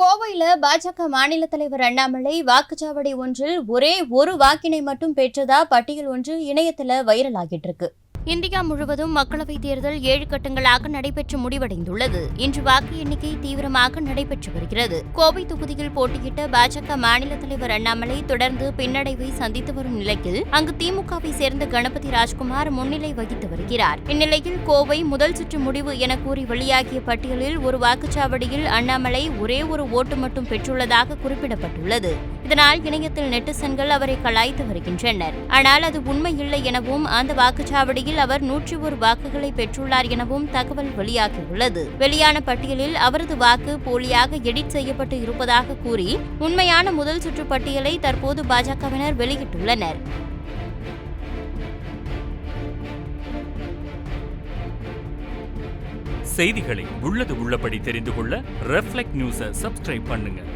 கோவையில் பாஜக மாநில தலைவர் அண்ணாமலை வாக்குச்சாவடி ஒன்றில் ஒரே ஒரு வாக்கினை மட்டும் பெற்றதா பட்டியல் ஒன்று இணையத்தில் வைரலாகிட்டு இருக்கு. இந்தியா முழுவதும் மக்களவைத் தேர்தல் ஏழு கட்டங்களாக நடைபெற்று முடிவடைந்துள்ளது. இன்று வாக்கு எண்ணிக்கை தீவிரமாக நடைபெற்று வருகிறது. கோவை தொகுதியில் போட்டியிட்ட பாஜக மாநில தலைவர் அண்ணாமலை தொடர்ந்து பின்னடைவை சந்தித்து வரும் நிலையில் அங்கு திமுகவை சேர்ந்த கணபதி ராஜ்குமார் முன்னிலை வகித்து வருகிறார். இந்நிலையில் கோவை முதல் சுற்று முடிவு என கூறி வெளியாகிய பட்டியலில் ஒரு வாக்குச்சாவடியில் அண்ணாமலை ஒரே ஒரு ஓட்டு மட்டும் பெற்றுள்ளதாக குறிப்பிடப்பட்டுள்ளது. இதனால் இணையத்தில் நெட்டிசன்கள் அவரை கலாய்த்து வருகின்றனர். ஆனால் அது உண்மை இல்லை எனவும் அந்த வாக்குச்சாவடியில் அவர் நூற்றி ஒரு வாக்குகளை பெற்றுள்ளார் எனவும் தகவல் வெளியாகியுள்ளது. வெளியான பட்டியலில் அவரது வாக்கு போலியாக எடிட் செய்யப்பட்டு இருப்பதாக கூறி உண்மையான முதல் சுற்று பட்டியலை தற்போது பாஜகவினர் வெளியிட்டுள்ளனர். செய்திகளை உள்ளது உள்ளபடி தெரிந்து கொள்ள ரெஃப்ளெக்ட் நியூஸை சப்ஸ்கிரைப் பண்ணுங்கள்